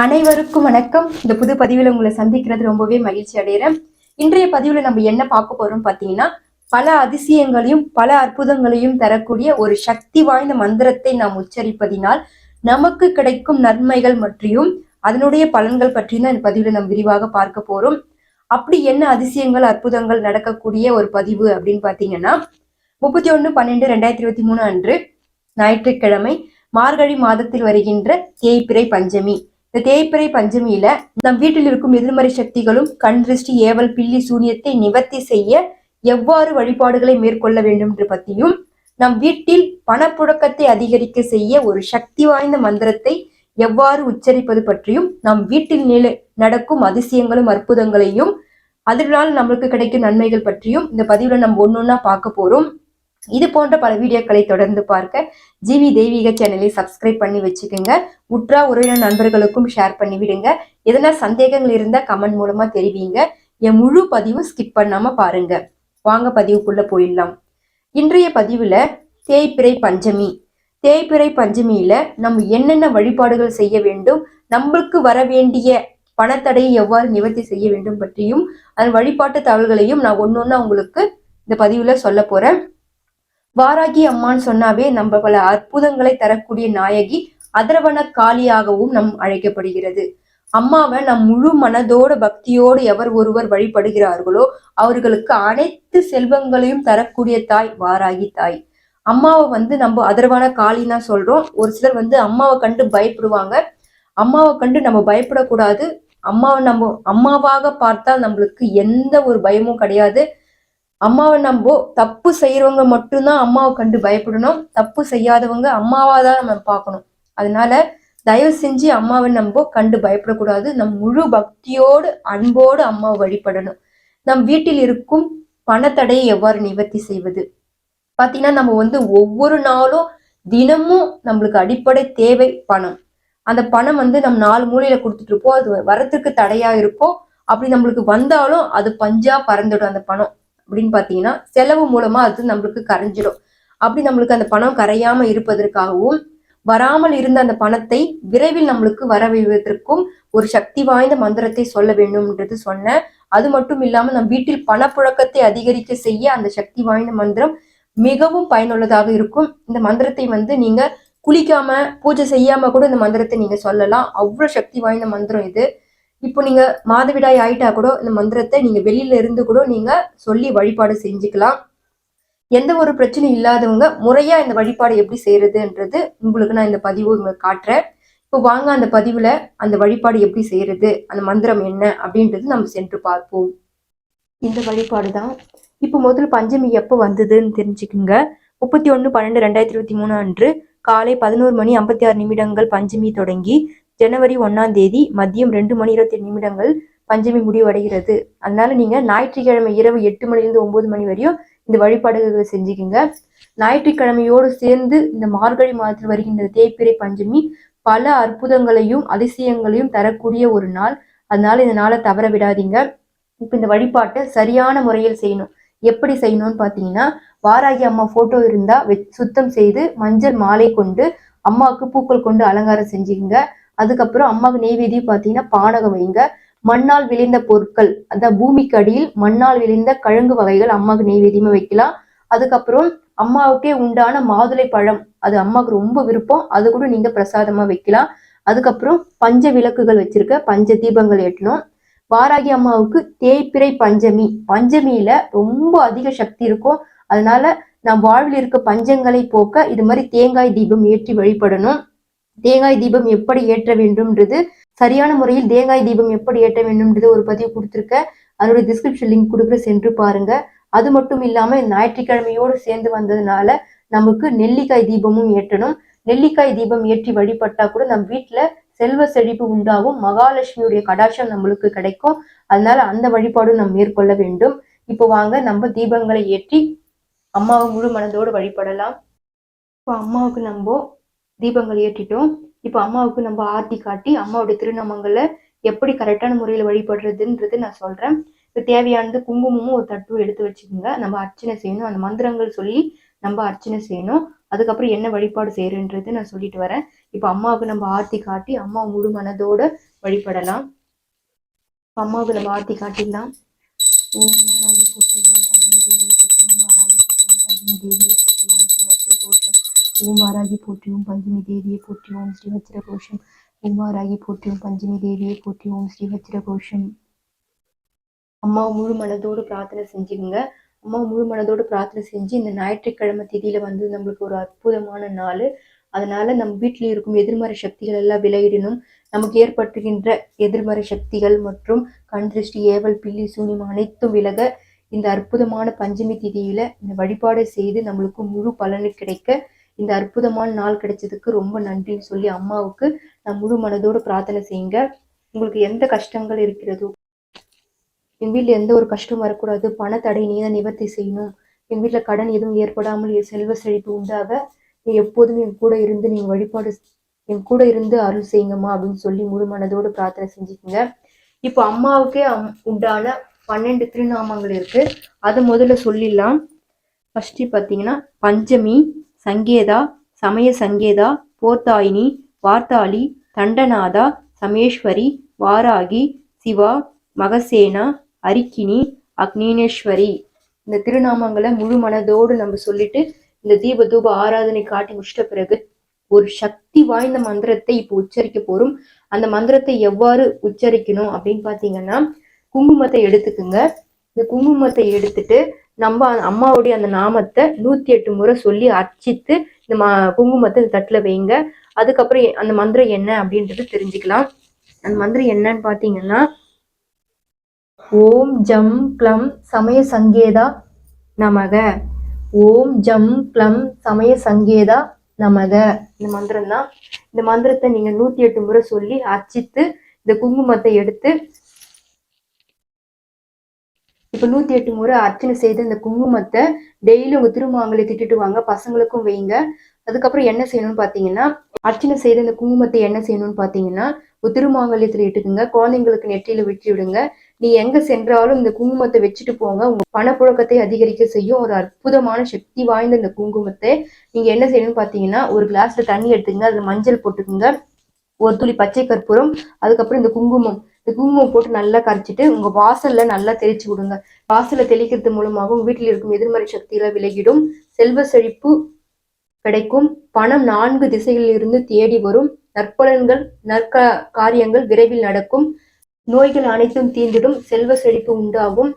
அனைவருக்கும் வணக்கம். இந்த புது பதிவில் உங்களை சந்திக்கிறது ரொம்பவே மகிழ்ச்சி அடைகிறேன். இன்றைய பதிவில் நம்ம என்ன பார்க்க போறோம் பார்த்தீங்கன்னா பல அதிசயங்களையும் பல அற்புதங்களையும் தரக்கூடிய ஒரு சக்தி வாய்ந்த மந்திரத்தை நாம் உச்சரிப்பதினால் நமக்கு கிடைக்கும் நன்மைகள் பற்றியும் அதனுடைய பலன்கள் பற்றியும் தான் இந்த பதிவில் நம்ம விரிவாக பார்க்க போறோம். அப்படி என்ன அதிசயங்கள் அற்புதங்கள் நடக்கக்கூடிய ஒரு பதிவு அப்படின்னு பார்த்தீங்கன்னா முப்பத்தி ஒன்று பன்னெண்டு ரெண்டாயிரத்தி இருபத்தி மூணு அன்று ஞாயிற்றுக்கிழமை மார்கழி மாதத்தில் வருகின்ற தேய்பிறை பஞ்சமி. இந்த தேய்பிறை பஞ்சமியில நம் வீட்டில் இருக்கும் எதிர்மறை சக்திகளும் கண் திருஷ்டி ஏவல் பில்லி சூனியத்தை நிவர்த்தி செய்ய எவ்வாறு வழிபாடுகளை மேற்கொள்ள வேண்டும் என்று பற்றியும் நம் வீட்டில் பணப்புழக்கத்தை அதிகரிக்க செய்ய ஒரு சக்தி வாய்ந்த மந்திரத்தை எவ்வாறு உச்சரிப்பது பற்றியும் நம் வீட்டில் நில நடக்கும் அதிசயங்களும் அற்புதங்களையும் அதனால் நம்மளுக்கு கிடைக்கும் நன்மைகள் பற்றியும் இந்த பதிவுல நம்ம ஒன்னொன்னா பார்க்க போறோம். இது போன்ற பல வீடியோக்களை தொடர்ந்து பார்க்க ஜிவி தெய்வீக சேனலை சப்ஸ்கிரைப் பண்ணி வச்சுக்கோங்க. உற்றா உறவினர் நண்பர்களுக்கும் ஷேர் பண்ணி விடுங்க. எதனா சந்தேகங்கள் இருந்தால் கமெண்ட் மூலமா தெரிவிங்க. என் முழு பதிவும் ஸ்கிப் பண்ணாம பாருங்க. வாங்க பதிவுக்குள்ள போயிடலாம். இன்றைய பதிவுல தேய்பிறை பஞ்சமி. தேய்பிறை பஞ்சமியில நம்ம என்னென்ன வழிபாடுகள் செய்ய வேண்டும் நம்மளுக்கு வர வேண்டிய பணத்தடையை எவ்வாறு நிவர்த்தி செய்ய வேண்டும் பற்றியும் அதன் வழிபாட்டு தகவல்களையும் நான் ஒன்னொன்னா உங்களுக்கு இந்த பதிவுல சொல்ல போறேன். வாராகி அம்மான்னு சொன்னாவே நம்ம பல அற்புதங்களை தரக்கூடிய நாயகி அதரவன காளியாகவும் நம் அழைக்கப்படுகிறது. அம்மாவை நம் முழு மனதோட பக்தியோடு எவர் ஒருவர் வழிபடுகிறார்களோ அவர்களுக்கு அனைத்து செல்வங்களையும் தரக்கூடிய தாய் வாராகி தாய். அம்மாவை வந்து நம்ம அதர்வான காளின்னா சொல்றோம். ஒரு சிலர் வந்து அம்மாவை கண்டு பயப்படுவாங்க. அம்மாவை கண்டு நம்ம பயப்படக்கூடாது. அம்மாவை நம்ம அம்மாவாக பார்த்தால் நம்மளுக்கு எந்த ஒரு பயமும் கிடையாது. அம்மாவை நம்ம தப்பு செய்யறவங்க மட்டும்தான் அம்மாவை கண்டு பயப்படணும். தப்பு செய்யாதவங்க அம்மாவா தான் நம்ம பார்க்கணும். அதனால தயவு செஞ்சு அம்மாவை நம்ம கண்டு பயப்படக்கூடாது. நம் முழு பக்தியோடு அன்போடு அம்மாவை வழிபடணும். நம் வீட்டில் இருக்கும் பணத்தடையை எவ்வாறு நிவர்த்தி செய்வது? பார்த்தீங்கன்னா நம்ம வந்து ஒவ்வொரு நாளும் தினமும் நம்மளுக்கு அடிப்படை தேவை பணம். அந்த பணம் வந்து நம்ம நாலு மூலையில கொடுத்துட்டு இருப்போம். அது வரத்துக்கு தடையா இருக்கும். அப்படி நம்மளுக்கு வந்தாலும் அது பஞ்சா பறந்துடும் அந்த பணம். அப்படின்னு பார்த்தீங்கன்னா செலவு மூலமா அது நம்மளுக்கு கரைஞ்சிடும் அப்படி நம்மளுக்கு அந்த பணம் கரையாம இருப்பதற்காகவும் வராமல் இருந்த அந்த பணத்தை விரைவில் நம்மளுக்கு வர வைவதற்கும் ஒரு சக்தி வாய்ந்த மந்திரத்தை சொல்ல வேண்டும்ன்றது சொன்னேன். அது மட்டும் இல்லாம நம் வீட்டில் பணப்புழக்கத்தை அதிகரிக்க செய்ய அந்த சக்தி வாய்ந்த மந்திரம் மிகவும் பயனுள்ளதாக இருக்கும். இந்த மந்திரத்தை வந்து நீங்க குளிக்காம பூஜை செய்யாம கூட இந்த மந்திரத்தை நீங்க சொல்லலாம். அவ்வளவு சக்தி வாய்ந்த மந்திரம் இது. இப்போ நீங்க மாதவிடாய் ஆயிட்டா கூட இந்த மந்திரத்தை நீங்க வெளியில இருந்து கூட நீங்க சொல்லி வழிபாடு செஞ்சுக்கலாம். எந்த ஒரு பிரச்சனையும் இல்லாதவங்க முறையா இந்த வழிபாடு எப்படி செய்யறதுன்றது உங்களுக்கு நான் இந்த பதிவு உங்களுக்கு காட்டுறேன். இப்போ வாங்க அந்த பதிவுல அந்த வழிபாடு எப்படி செய்யறது அந்த மந்திரம் என்ன அப்படின்றது நம்ம சென்று பார்ப்போம். இந்த வழிபாடு தான். இப்போ முதல்ல பஞ்சமி எப்போ வந்ததுன்னு தெரிஞ்சுக்குங்க. முப்பத்தி ஒன்று பன்னெண்டு ரெண்டாயிரத்தி இருபத்தி மூணு அன்று காலை பதினோரு மணி ஐம்பத்தி ஆறு நிமிடங்கள் பஞ்சமி தொடங்கி ஜனவரி ஒன்னாம் தேதி மதியம் ரெண்டு மணி இருபத்தி நிமிடங்கள் பஞ்சமி முடிவடைகிறது. அதனால நீங்க ஞாயிற்றுக்கிழமை இரவு எட்டு மணிலிருந்து ஒன்பது மணி வரையும் இந்த வழிபாடுகளை செஞ்சுக்கிங்க. ஞாயிற்றுக்கிழமையோடு சேர்ந்து இந்த மார்கழி மாதத்தில் வருகின்ற தேய்பிறை பஞ்சமி பல அற்புதங்களையும் அதிசயங்களையும் தரக்கூடிய ஒரு நாள். அதனால இந்த நாளை தவற விடாதீங்க. இப்போ இந்த வழிபாட்டை சரியான முறையில் செய்யணும். எப்படி செய்யணும்னு பார்த்தீங்கன்னா வாராகி அம்மா போட்டோ இருந்தா சுத்தம் செய்து மஞ்சள் மாலை கொண்டு அம்மாவுக்கு பூக்கள் கொண்டு அலங்காரம் செஞ்சுக்கங்க. அதுக்கப்புறம் அம்மாவுக்கு நெய்வேதியம் பார்த்தீங்கன்னா பானகம் வைங்க மண்ணால் விளைந்த பொருட்கள் அந்த பூமிக்கு அடியில் மண்ணால் விளைந்த கழுங்கு வகைகள் அம்மாவுக்கு நெய்வேதியமா வைக்கலாம். அதுக்கப்புறம் அம்மாவுக்கே உண்டான மாதுளை பழம் அது அம்மாவுக்கு ரொம்ப விருப்பம். அது கூட நீங்க பிரசாதமா வைக்கலாம். அதுக்கப்புறம் பஞ்ச விளக்குகள் வச்சிருக்க பஞ்ச தீபங்கள் ஏற்றணும். வாராகி அம்மாவுக்கு தேய்பிறை பஞ்சமி. பஞ்சமியில ரொம்ப அதிக சக்தி இருக்கும். அதனால நம் வாழ்வில் இருக்க பஞ்சங்களை போக்க இது மாதிரி தேங்காய் தீபம் ஏற்றி வழிபடணும். தேங்காய் தீபம் எப்படி ஏற்ற வேண்டும்ன்றது சரியான முறையில் தேங்காய் தீபம் எப்படி ஏற்ற வேண்டும்ன்றது ஒரு பதிவு கொடுத்துருக்க. அதனுடைய டிஸ்கிரிப்ஷன் லிங்க் கொடுக்குற சென்று பாருங்க. அது மட்டும் இல்லாம ஞாயிற்றுக்கிழமையோடு சேர்ந்து வந்ததுனால நமக்கு நெல்லிக்காய் தீபமும் ஏற்றணும். நெல்லிக்காய் தீபம் ஏற்றி வழிபட்டா கூட நம் வீட்டுல செல்வ செழிப்பு உண்டாகும். மகாலட்சுமியுடைய கடாட்சம் நம்மளுக்கு கிடைக்கும். அதனால அந்த வழிபாடும் நாம் மேற்கொள்ள வேண்டும். இப்போ வாங்க நம்ம தீபங்களை ஏற்றி அம்மாவை முழு மனதோடு வழிபடலாம். இப்போ அம்மாவுக்கு நம்ம தீபங்கள் ஏற்றிட்டோம். இப்போ அம்மாவுக்கு நம்ம ஆர்த்தி காட்டி அம்மாவுடைய திருநாமங்களை எப்படி கரெக்டான முறையில் வழிபடுறதுன்றது நான் சொல்கிறேன் இப்போ தேவையானது குங்குமமும் ஒரு தட்டு எடுத்து வச்சுக்கோங்க. நம்ம அர்ச்சனை செய்யணும். அந்த மந்திரங்கள் சொல்லி நம்ம அர்ச்சனை செய்யணும். அதுக்கப்புறம் என்ன வழிபாடு செய்யறன்றது நான் சொல்லிட்டு வரேன். இப்போ அம்மாவுக்கு நம்ம ஆர்த்தி காட்டி அம்மா முழு மனதோட வழிபடலாம். அம்மாவுக்கு நம்ம ஆர்த்தி காட்டிடலாம். ஓம் மாராஜி போற்றி தேவி பத்மினி மாராஜி போற்றி தேவி கோஷம் போற்றியும் பஞ்சமி தேவியை போற்றி ஓம் ஸ்ரீ வச்சிர கோஷம் ஓம் போற்றியும் பஞ்சமி தேவியை போற்றி ஓம் ஸ்ரீ வச்சிர கோஷம் அம்மா முழு மனதோடு பிரார்த்தனை செஞ்சுக்கோங்க அம்மா முழு மனதோடு பிரார்த்தனை செஞ்சு இந்த ஞாயிற்றுக்கிழமை திதியில வந்து நம்மளுக்கு ஒரு அற்புதமான நாள். அதனால நம்ம வீட்டில் இருக்கும் எதிர்மறை சக்திகள் எல்லாம் விளையிடணும் நமக்கு ஏற்பட்டுகின்ற எதிர்மறை சக்திகள் மற்றும் கண் திருஷ்டி ஏவல் பில்லி சூனியம் அனைத்தும் விலக இந்த அற்புதமான பஞ்சமி திதியில இந்த வழிபாடை செய்து நம்மளுக்கு முழு பலனு கிடைக்க இந்த அற்புதமான நாள் கிடைச்சதுக்கு ரொம்ப நன்றின்னு சொல்லி அம்மாவுக்கு நான் முழு மனதோடு பிரார்த்தனை செய்யுங்க. உங்களுக்கு எந்த கஷ்டங்கள் இருக்கிறதோ என் வீட்டில் எந்த ஒரு கஷ்டம் வரக்கூடாது பணத்தடை நீ தான் நிவர்த்தி செய்யணும். என் வீட்டில் கடன் எதுவும் ஏற்படாமல் செல்வ செழிப்பு உண்டாக நீ எப்போதும் என் கூட இருந்து நீங்கள் வழிபாடு என் கூட இருந்து அருள் செய்யுங்கம்மா அப்படின்னு சொல்லி முழு மனதோடு பிரார்த்தனை செஞ்சுக்கோங்க. இப்போ அம்மாவுக்கே அம் உண்டான பன்னெண்டு திருநாமங்கள் இருக்கு. அது முதல்ல சொல்லிடலாம். ஃபர்ஸ்ட் பார்த்தீங்கன்னா பஞ்சமி சங்கேதா சமய சங்கேதா போர்த்தாயினி வார்த்தாளி தண்டநாதா சமேஸ்வரி வாராகி சிவா மகசேனா அரிக்கினி அக்னீனேஸ்வரி. இந்த திருநாமங்களை முழு மனதோடு நம்ம சொல்லிட்டு இந்த தீப தூப ஆராதனை காட்டி முடிச்சிட்ட பிறகு ஒரு சக்தி வாய்ந்த மந்திரத்தை இப்போ உச்சரிக்க போறோம். அந்த மந்திரத்தை எவ்வாறு உச்சரிக்கணும் அப்படின்னு பாத்தீங்கன்னா குங்குமத்தை எடுத்துக்குங்க. இந்த குங்குமத்தை எடுத்துட்டு நம்ம அம்மாவுடைய அந்த நாமத்தை நூத்தி எட்டு முறை சொல்லி அர்ச்சித்து இந்த மா குங்குமத்தை இந்த தட்டுல வைங்க. அதுக்கப்புறம் அந்த மந்திரம் என்ன அப்படின்றது தெரிஞ்சுக்கலாம். அந்த மந்திரம் என்னன்னு பாத்தீங்கன்னா ஓம் ஜம் க்ளம் சமய சங்கேதா நமக. ஓம் ஜம் க்ளம் சமய சங்கேதா நமக. இந்த மந்திரம் தான் இந்த மந்திரத்தை நீங்க நூத்தி எட்டு முறை சொல்லி அர்ச்சித்து இந்த குங்குமத்தை எடுத்து இப்போ நூத்தி எட்டு முறை அர்ச்சனை செய்து இந்த குங்குமத்தை டெய்லி உங்க திருமாங்களை திட்டுட்டு வாங்க பசங்களுக்கும் வைங்க. அதுக்கப்புறம் என்ன செய்யணும்னு பாத்தீங்கன்னா அர்ச்சனை செய்த இந்த குங்குமத்தை என்ன செய்யணும்னு பாத்தீங்கன்னா ஒரு திருமாங்கல்யத்துல இட்டுக்குங்க குழந்தைங்களுக்கு நெற்றியில விட்டு விடுங்க. நீ எங்க சென்றாலும் இந்த குங்குமத்தை வச்சுட்டு போங்க. உங்க பணப்புழக்கத்தை அதிகரிக்க செய்யும். ஒரு அற்புதமான சக்தி வாய்ந்த இந்த குங்குமத்தை நீங்க என்ன செய்யணும்னு பாத்தீங்கன்னா ஒரு கிளாஸ்ல தண்ணி எடுத்துங்க அதுல மஞ்சள் போட்டுக்குங்க. ஒரு துளி பச்சை கற்பூரம் அதுக்கப்புறம் இந்த குங்குமம். இந்த குங்குமம் போட்டு நல்லா கரைச்சிட்டு உங்க வாசல்ல நல்லா தெளிச்சு விடுங்க வாசல்ல தெளிக்கிறது மூலமாக உங்க வீட்டில் இருக்கும் எதிர்மறை சக்திகளை விலகிடும். செல்வ செழிப்பு கிடைக்கும். பணம் நான்கு திசைகளில் இருந்து தேடி வரும். நற்பலன்கள் நற்க காரியங்கள் விரைவில் நடக்கும். நோய்கள் அனைத்தும் தீர்ந்திடும். செல்வ செழிப்பு உண்டாகும்.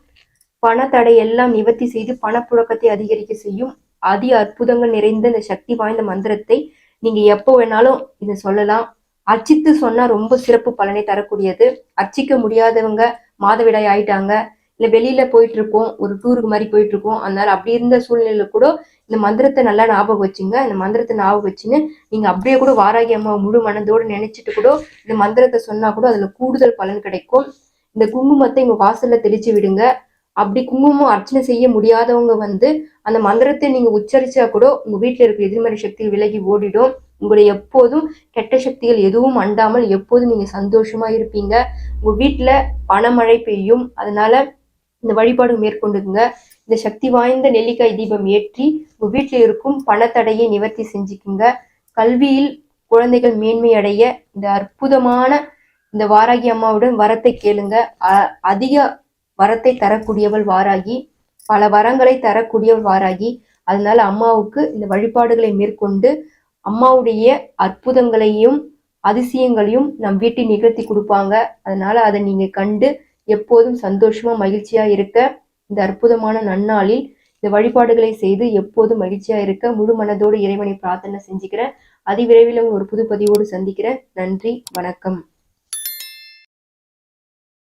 பணத்தடை எல்லாம் நிவர்த்தி செய்து பணப்புழக்கத்தை அதிகரிக்க செய்யும். அதி அற்புதங்கள் நிறைந்த இந்த சக்தி வாய்ந்த மந்திரத்தை நீங்க எப்போ வேணாலும் இதை சொல்லலாம். அர்ச்சித்து சொன்னா ரொம்ப சிறப்பு பலனை தரக்கூடியது. அர்ச்சிக்க முடியாதவங்க மாதவிடாய் ஆயிட்டாங்க. இல்ல வெளியில போயிட்டு இருக்கோம் ஒரு டூருக்கு மாதிரி போயிட்டு இருக்கோம் அதனால அப்படி இருந்த சூழ்நிலையில கூட இந்த மந்திரத்தை நல்லா ஞாபகம் வச்சுங்க. இந்த மந்திரத்தை ஞாபகம் வச்சுன்னு நீங்க அப்படியே கூட வாராகி அம்மா முழு மனதோடு நினைச்சிட்டு கூட இந்த மந்திரத்தை சொன்னா கூட அதுல கூடுதல் பலன் கிடைக்கும். இந்த குங்குமத்தை இங்க வாசல்ல தெளிச்சு விடுங்க. அப்படி குங்குமம் அர்ச்சனை செய்ய முடியாதவங்க வந்து அந்த மந்திரத்தை நீங்க உச்சரிச்சா கூட உங்க வீட்டுல இருக்க எதிர்மறை சக்தி விலகி ஓடிடும். உங்களுடைய எப்போதும் கெட்ட சக்திகள் எதுவும் அண்டாமல் எப்போதும் நீங்க சந்தோஷமா இருப்பீங்க. உங்க வீட்டுல பணமழை பெய்யும். அதனால இந்த வழிபாடு மேற்கொண்டுங்க இந்த சக்தி வாய்ந்த நெல்லிக்காய் தீபம் ஏற்றி உங்க வீட்டுல இருக்கும் பணத்தடையை நிவர்த்தி செஞ்சுக்குங்க. கல்வியில் குழந்தைகள் மேன்மை அடைய இந்த அற்புதமான இந்த வாராகி அம்மாவுடன் வரத்தை கேளுங்க. அ- அதிக வரத்தை தரக்கூடியவள் வாராகி பல வரங்களை தரக்கூடியவள் வாராகி அதனால அம்மாவுக்கு இந்த வழிபாடுகளை மேற்கொண்டு அம்மாவுடைய அற்புதங்களையும் அதிசயங்களையும் நம் வீட்டில் நிகழ்த்தி கொடுப்பாங்க. அதனால அதை நீங்க கண்டு எப்போதும் சந்தோஷமா மகிழ்ச்சியா இருக்க இந்த அற்புதமான நன்னாளில் இந்த வழிபாடுகளை செய்து எப்போதும் மகிழ்ச்சியா இருக்க முழு மனதோடு இறைவனை பிரார்த்தனை செஞ்சுக்கிறேன். அதிவிரைவில் ஒரு புது பதிவோடு சந்திக்கிறேன். நன்றி வணக்கம்.